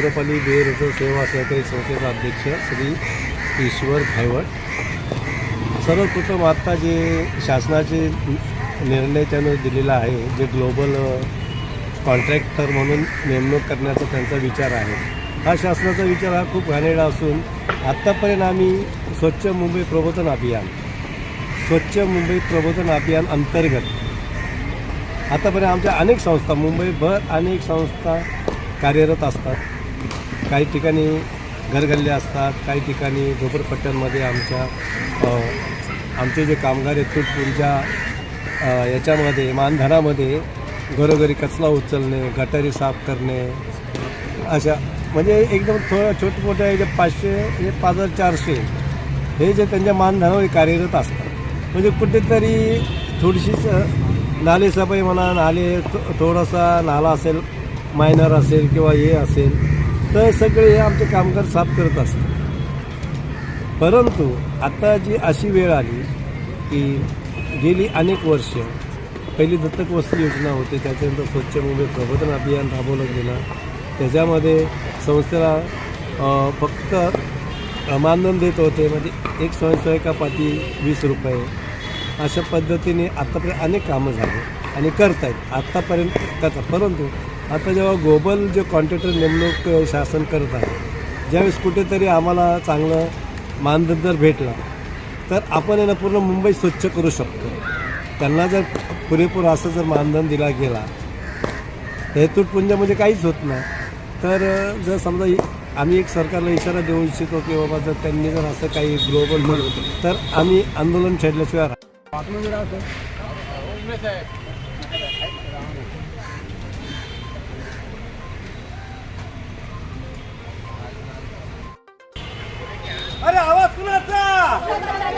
आम्रपाली बेरोजगार सेवा सहकारी संस्थेचा अध्यक्ष श्री ईश्वर भायवट सर्वप्रथम आत्ता जे शासनाचे निर्णय त्यानं दिलेला आहे जे ग्लोबल कॉन्ट्रॅक्टर म्हणून नेमणूक करण्याचा त्यांचा विचार आहे. हा शासनाचा विचार हा खूप घाणेरडा असून आत्तापर्यंत आम्ही स्वच्छ मुंबई प्रबोधन अभियान स्वच्छ मुंबई प्रबोधन अभियान अंतर्गत आतापर्यंत आमच्या अनेक संस्था मुंबईभर अनेक संस्था कार्यरत असतात. काही ठिकाणी घरगल्ले असतात काही ठिकाणी झोपडपट्ट्यांमध्ये आमच्या आमचे जे कामगार आहेत ते तुमच्या याच्यामध्ये मानधनामध्ये घरोघरी कचरा उचलणे गटारी साफ करणे अशा म्हणजे एकदम थोडं छोटे मोठे जे पाचशे हे पाच हजार चारशे हे जे त्यांच्या मानधनावर कार्यरत असतात. म्हणजे कुठेतरी थोडीशीच अ, नाले सफाई म्हणा नाले थो- थोडासा नाला असेल मायनर असेल किंवा हे असेल तर सगळे हे आमचे कामगार साफ करत असतात. परंतु आता जी अशी वेळ आली की गेली अनेक वर्ष पहिली दत्तक वस्ती योजना होती त्याच्यानंतर स्वच्छ मुंबई प्रबोधन अभियान राबवलं गेलं. त्याच्यामध्ये संस्थेला फक्त मानधन देत होते म्हणजे एक स्वयंसेवकापाठी वीस रुपये. अशा पद्धतीने आत्तापर्यंत अनेक कामं झाली आणि करत आहेत आत्तापर्यंत करतात. परंतु आता जेव्हा ग्लोबल जे कॉन्ट्रॅक्टर नेमणूक शासन करत आहे ज्यावेळेस कुठेतरी आम्हाला चांगलं मानधन जर भेटला तर आपण आहे ना पूर्ण मुंबई स्वच्छ करू शकतो. त्यांना जर पुरेपूर असं जर मानधन दिला गेला हे तुटपुंज म्हणजे काहीच होत नाही. तर जर समजा इ- आम्ही एक सरकारला इशारा देऊ इच्छितो की बाबा जर त्यांनी जर असं काही ग्लोबल म्हणलं तर आम्ही आंदोलन छेडल्याशिवाय राहणार. कुणाचा